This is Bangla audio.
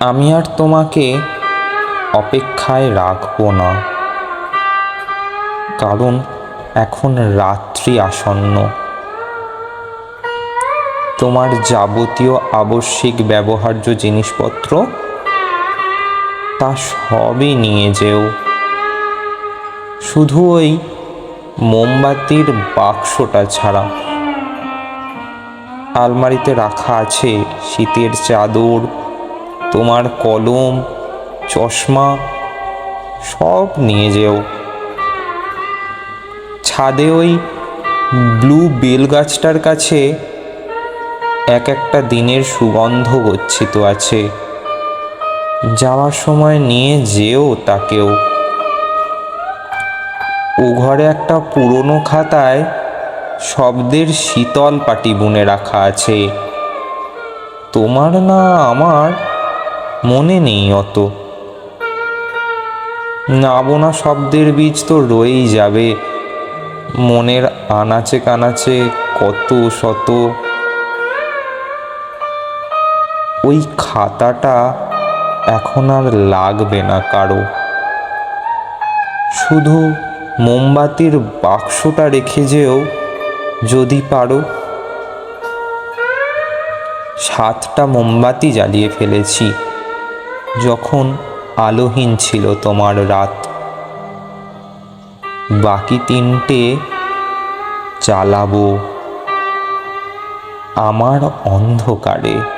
আমি আর তোমাকে অপেক্ষায় রাখব না। কারণ এখন রাত্রি আসন্ন। তোমার যাবতীয় আবশ্যিক ব্যবহার্য জিনিসপত্র তা সবই নিয়ে যেও। শুধু ওই মোমবাতির বাক্সটা ছাড়া। আলমারিতে রাখা আছে শীতের চাদর তোমার কলম, চশমা সব নিয়ে যেও। ছাদে ওই ব্লু বেল গাছটার কাছে এক একটা দিনের সুগন্ধ গচ্ছিত আছে। যাওয়ার সময় নিয়ে যেও তাকেও। ও ঘরে একটা পুরনো খাতায় শব্দের শীতল পাটি বুনে রাখা আছে। তোমার না আমার মনে নেই অত। না বোনা শব্দের বীজ তো রয়েই যাবে। মনের আনাচে কানাচে কত শত। ওই খাতাটা এখন আর লাগবে না কারও। শুধু মোমবাতির বাক্সটা রেখে যেও যদি পারো। সাতটা মোমবাতি জ্বালিয়ে ফেলেছি। যখন আলোহীন ছিল তোমার রাত। বাকি তিনটে চালাবো। আমার অন্ধকারে